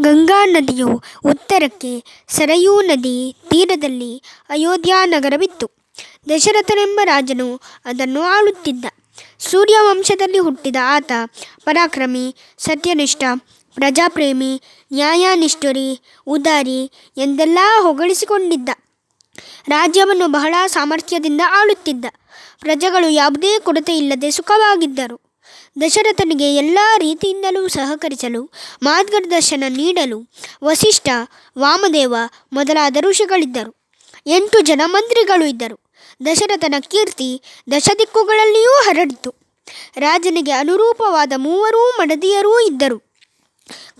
ಗಂಗಾ ನದಿಯು ಉತ್ತರಕ್ಕೆ ಸರಯೂ ನದಿ ತೀರದಲ್ಲಿ ಅಯೋಧ್ಯಾನಗರವಿತ್ತು. ದಶರಥನೆಂಬ ರಾಜನು ಅದನ್ನು ಆಳುತ್ತಿದ್ದ. ಸೂರ್ಯವಂಶದಲ್ಲಿ ಹುಟ್ಟಿದ ಆತ ಪರಾಕ್ರಮಿ, ಸತ್ಯನಿಷ್ಠ, ಪ್ರಜಾಪ್ರೇಮಿ, ನ್ಯಾಯನಿಷ್ಠುರಿ, ಉದಾರಿ ಎಂದೆಲ್ಲ ಹೊಗಳಿಸಿಕೊಂಡಿದ್ದ. ರಾಜ್ಯವನ್ನು ಬಹಳ ಸಾಮರ್ಥ್ಯದಿಂದ ಆಳುತ್ತಿದ್ದ. ಪ್ರಜೆಗಳು ಯಾವುದೇ ಕೊರತೆ ಇಲ್ಲದೆ ಸುಖವಾಗಿದ್ದರು. ದಶರಥನಿಗೆ ಎಲ್ಲ ರೀತಿಯಿಂದಲೂ ಸಹಕರಿಸಲು, ಮಾರ್ಗದರ್ಶನ ನೀಡಲು ವಸಿಷ್ಠ, ವಾಮದೇವ ಮೊದಲಾದ ಋಷಿಗಳಿದ್ದರು. ಎಂಟು ಜನ ಮಂತ್ರಿಗಳು ಇದ್ದರು. ದಶರಥನ ಕೀರ್ತಿ ದಶದಿಕ್ಕುಗಳಲ್ಲಿಯೂ ಹರಡಿತು. ರಾಜನಿಗೆ ಅನುರೂಪವಾದ ಮೂವರು ಮಡದಿಯರೂ ಇದ್ದರು.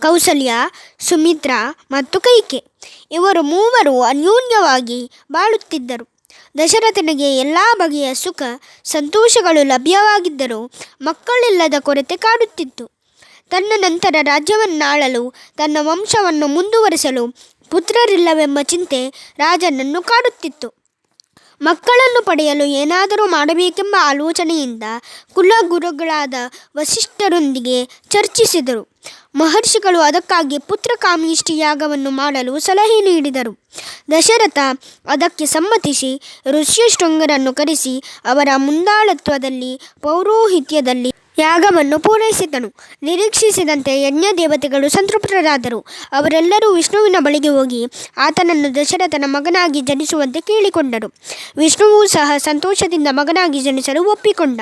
ಕೌಸಲ್ಯ, ಸುಮಿತ್ರಾ ಮತ್ತು ಕೈಕೆ. ಇವರು ಮೂವರು ಅನ್ಯೋನ್ಯವಾಗಿ ಬಾಳುತ್ತಿದ್ದರು. ದಶರಥನಿಗೆ ಎಲ್ಲ ಬಗೆಯ ಸುಖ, ಸಂತೋಷಗಳು ಲಭ್ಯವಾಗಿದ್ದರೂ ಮಕ್ಕಳಿಲ್ಲದ ಕೊರತೆ ಕಾಡುತ್ತಿತ್ತು. ತನ್ನ ನಂತರ ರಾಜ್ಯವನ್ನಾಳಲು, ತನ್ನ ವಂಶವನ್ನು ಮುಂದುವರಿಸಲು ಪುತ್ರರಿಲ್ಲವೆಂಬ ಚಿಂತೆ ರಾಜನನ್ನು ಕಾಡುತ್ತಿತ್ತು. ಮಕ್ಕಳನ್ನು ಪಡೆಯಲು ಏನಾದರೂ ಮಾಡಬೇಕೆಂಬ ಆಲೋಚನೆಯಿಂದ ಕುಲಗುರುಗಳಾದ ವಸಿಷ್ಠರೊಂದಿಗೆ ಚರ್ಚಿಸಿದರು. ಮಹರ್ಷಿಗಳು ಅದಕ್ಕಾಗಿ ಪುತ್ರಕಾಮೇಷ್ಟಿ ಯಾಗವನ್ನು ಮಾಡಲು ಸಲಹೆ ನೀಡಿದರು. ದಶರಥ ಅದಕ್ಕೆ ಸಮ್ಮತಿಸಿ ಋಷ್ಯಶೃಂಗರನ್ನು ಕರೆಸಿ ಅವರ ಮುಂದಾಳತ್ವದಲ್ಲಿ ಪೌರೋಹಿತ್ಯದಲ್ಲಿ ಯಾಗವನ್ನು ಪೂರೈಸಿದನು. ನಿರೀಕ್ಷಿಸಿದಂತೆ ಯಜ್ಞ ದೇವತೆಗಳು ಸಂತೃಪ್ತರಾದರು. ಅವರೆಲ್ಲರೂ ವಿಷ್ಣುವಿನ ಬಳಿಗೆ ಹೋಗಿ ಆತನನ್ನು ದಶರಥನ ಮಗನಾಗಿ ಜನಿಸುವಂತೆ ಕೇಳಿಕೊಂಡರು. ವಿಷ್ಣುವೂ ಸಹ ಸಂತೋಷದಿಂದ ಮಗನಾಗಿ ಜನಿಸಲು ಒಪ್ಪಿಕೊಂಡ.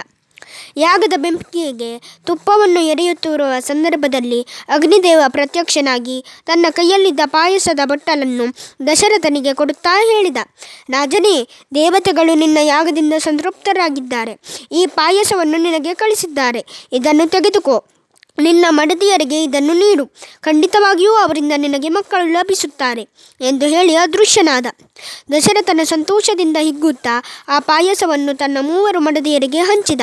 ಯಾಗದ ಬೆಂಕಿಗೆ ತುಪ್ಪವನ್ನು ಎರೆಯುತ್ತಿರುವ ಸಂದರ್ಭದಲ್ಲಿ ಅಗ್ನಿದೇವ ಪ್ರತ್ಯಕ್ಷನಾಗಿ ತನ್ನ ಕೈಯಲ್ಲಿದ್ದ ಪಾಯಸದ ಬಟ್ಟಲನ್ನು ದಶರಥನಿಗೆ ಕೊಡುತ್ತಾ ಹೇಳಿದ, ರಾಜನೇ, ದೇವತೆಗಳು ನಿನ್ನ ಯಾಗದಿಂದ ಸಂತೃಪ್ತರಾಗಿದ್ದಾರೆ. ಈ ಪಾಯಸವನ್ನು ನಿನಗೆ ಕಳಿಸಿದ್ದಾರೆ. ಇದನ್ನು ತೆಗೆದುಕೋ. ನಿನ್ನ ಮಡದಿಯರಿಗೆ ಇದನ್ನು ನೀಡು. ಖಂಡಿತವಾಗಿಯೂ ಅವರಿಂದ ನಿನಗೆ ಮಕ್ಕಳು ಲಭಿಸುತ್ತಾರೆ ಎಂದು ಹೇಳಿ ಅದೃಶ್ಯನಾದ. ದಶರಥನ ಸಂತೋಷದಿಂದ ಹಿಗ್ಗುತ್ತಾ ಆ ಪಾಯಸವನ್ನು ತನ್ನ ಮೂವರು ಮಡದಿಯರಿಗೆ ಹಂಚಿದ.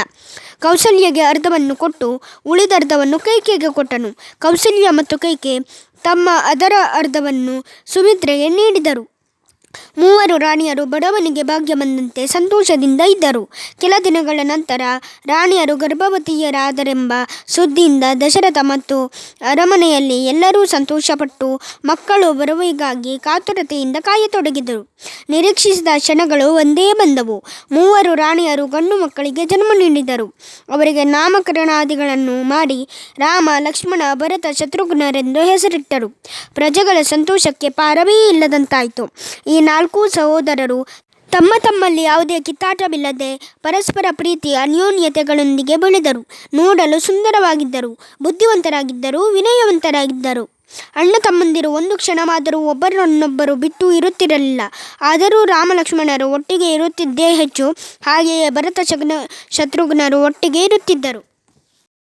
ಕೌಸಲ್ಯಗೆ ಅರ್ಧವನ್ನು ಕೊಟ್ಟು ಉಳಿದ ಅರ್ಧವನ್ನು ಕೈಕೆಗೆ ಕೊಟ್ಟನು. ಕೌಸಲ್ಯ ಮತ್ತು ಕೈಕೆ ತಮ್ಮ ಅದರ ಅರ್ಧವನ್ನು ಸುಮಿತ್ರೆಗೆ ನೀಡಿದರು. ಮೂವರು ರಾಣಿಯರು ಬಡವನಿಗೆ ಭಾಗ್ಯ ಬಂದಂತೆ ಸಂತೋಷದಿಂದ ಇದ್ದರು. ಕೆಲ ದಿನಗಳ ನಂತರ ರಾಣಿಯರು ಗರ್ಭವತಿಯರಾದರೆಂಬ ಸುದ್ದಿಯಿಂದ ದಶರಥ ಮತ್ತು ಅರಮನೆಯಲ್ಲಿ ಎಲ್ಲರೂ ಸಂತೋಷಪಟ್ಟು ಮಕ್ಕಳು ಬರುವಿಗಾಗಿ ಕಾತುರತೆಯಿಂದ ಕಾಯತೊಡಗಿದರು. ನಿರೀಕ್ಷಿಸಿದ ಕ್ಷಣಗಳು ಒಂದೇ ಬಂದವು. ಮೂವರು ರಾಣಿಯರು ಗಂಡು ಮಕ್ಕಳಿಗೆ ಜನ್ಮ ನೀಡಿದರು. ಅವರಿಗೆ ನಾಮಕರಣಾದಿಗಳನ್ನು ಮಾಡಿ ರಾಮ, ಲಕ್ಷ್ಮಣ, ಭರತ, ಶತ್ರುಘ್ನರೆಂದು ಹೆಸರಿಟ್ಟರು. ಪ್ರಜೆಗಳ ಸಂತೋಷಕ್ಕೆ ಪಾರವೇ ಇಲ್ಲದಂತಾಯಿತು. ಈ ನಾಲ್ಕೂ ಸಹೋದರರು ತಮ್ಮ ತಮ್ಮಲ್ಲಿ ಯಾವುದೇ ಕಿತ್ತಾಟವಿಲ್ಲದೆ ಪರಸ್ಪರ ಪ್ರೀತಿ, ಅನ್ಯೋನ್ಯತೆಗಳೊಂದಿಗೆ ಬೆಳೆದರು. ನೋಡಲು ಸುಂದರವಾಗಿದ್ದರು. ಬುದ್ಧಿವಂತರಾಗಿದ್ದರು. ವಿನಯವಂತರಾಗಿದ್ದರು. ಅಣ್ಣ ತಮ್ಮಂದಿರು ಒಂದು ಕ್ಷಣವಾದರೂ ಒಬ್ಬರನ್ನೊಬ್ಬರು ಬಿಟ್ಟು ಇರುತ್ತಿರಲಿಲ್ಲ. ಆದರೂ ರಾಮಲಕ್ಷ್ಮಣರು ಒಟ್ಟಿಗೆ ಇರುತ್ತಿದ್ದೇ ಹೆಚ್ಚು. ಹಾಗೆಯೇ ಭರತ ಶತ್ರುಘ್ನರು ಒಟ್ಟಿಗೆ ಇರುತ್ತಿದ್ದರು.